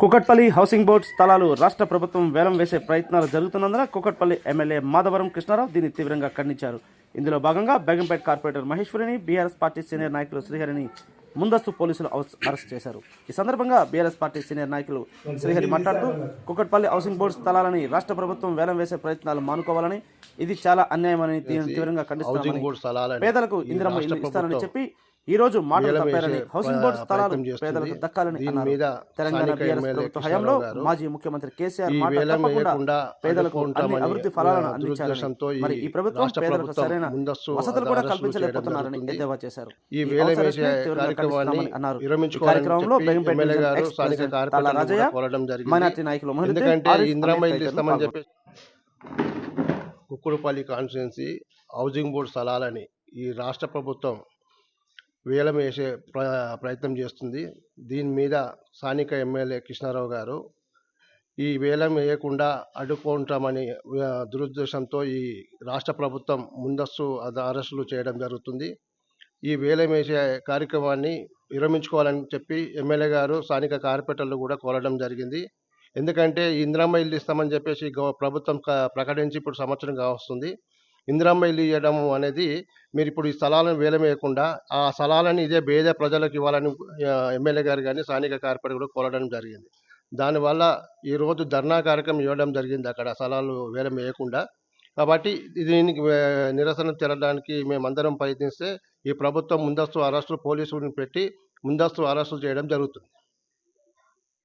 Kukatpally housing board స్థలాలు రాష్ట్ర ప్రభుత్వం వేలం వేసే ప్రయత్నాలు జరుగుతున్నందున కుకట్పల్లి ఎమ్మెల్యే మాధవరం కృష్ణారావు దీన్ని తీవ్రంగా ఖండించారు. ఇందులో భాగంగా బేగంపేట కార్పొరేటర్ మహేశ్వరిని బీఆర్ఎస్ పార్టీ సీనియర్ నాయకులు శ్రీహరిని ముందస్తు పోలీసులు అరెస్ట్ చేశారు. ఈ సందర్భంగా బీఆర్ఎస్ పార్టీ సీనియర్ నాయకులు శ్రీహరి మాట్లాడుతూ కుకట్పల్లి హౌసింగ్ బోర్డు స్థలాలని రాష్ట్ర ప్రభుత్వం వేలం వేసే ప్రయత్నాలు మానుకోవాలని ఇది చాలా అన్యాయమని తీవ్రంగా స్థలాలని పేదలకు ఇందిరమ్మ ఇస్తానని ప్రభుత్వం చెప్పి ఈ రోజు మాటలు తప్పారని హౌసింగ్ బోర్డు స్థలాలు. పేదలకు దక్కాలని అన్నారు. మీద తెలంగాణ బీఆర్ఎస్ ప్రభుత్వ హయాంలో మాజీ ముఖ్యమంత్రి కేసీఆర్ మాట తప్పకుండా పేదలకు అన్ని అభివృద్ధి ఫలాలను అందించాలని మరి ఈ ప్రభుత్వం పేదలకు సరైన వసతులు కూడా కల్పించలేకపోతున్నారని ఎద్దేవా చేశారు. ఈ అన్నారు. కార్యక్రమంలో రాజయ్య మైనార్టీ నాయకులు కుక్కుడుపల్లి కాన్స్టిట్యున్సీ హౌసింగ్ బోర్డు స్థలాలని ఈ రాష్ట్ర ప్రభుత్వం వేలం వేసే ప్ర ప్రయత్నం చేస్తుంది. దీని మీద స్థానిక ఎమ్మెల్యే కృష్ణారావు గారు ఈ వేలం వేయకుండా అడ్డుకుంటామని దురుద్దేశంతో ఈ రాష్ట్ర ప్రభుత్వం ముందస్తు అరెస్టులు చేయడం జరుగుతుంది. ఈ వేలం వేసే కార్యక్రమాన్ని విరమించుకోవాలని చెప్పి ఎమ్మెల్యే గారు స్థానిక కార్పొరేటర్లు కూడా కోరడం జరిగింది. ఎందుకంటే ఈ ఇందిరమ్మ ఇల్లు ఇస్తామని చెప్పేసి గవ- ప్రభుత్వం క- ప్రకటించి ఇప్పుడు సంవత్సరం కావస్తుంది. ఇందిరమ్మ ఇల్లు ఇవ్వడం అనేది మీరు ఇప్పుడు ఈ స్థలాలను వేలం వేయకుండా ఆ స్థలాలను ఇదే పేద ప్రజలకు ఇవ్వాలని ఎమ్మెల్యే గారు కానీ స్థానిక కార్పొరేట్ కూడా కోరడం జరిగింది. దానివల్ల ఈరోజు ధర్నా కార్యక్రమం ఇవ్వడం జరిగింది అక్కడ స్థలాలు వేలం వేయకుండా కాబట్టి దీనికి నిరసన తెరడానికి మేమందరం ప్రయత్నిస్తే ఈ ప్రభుత్వం ముందస్తు అరెస్టులు పోలీసులను పెట్టి ముందస్తు అరెస్టులు చేయడం జరుగుతుంది.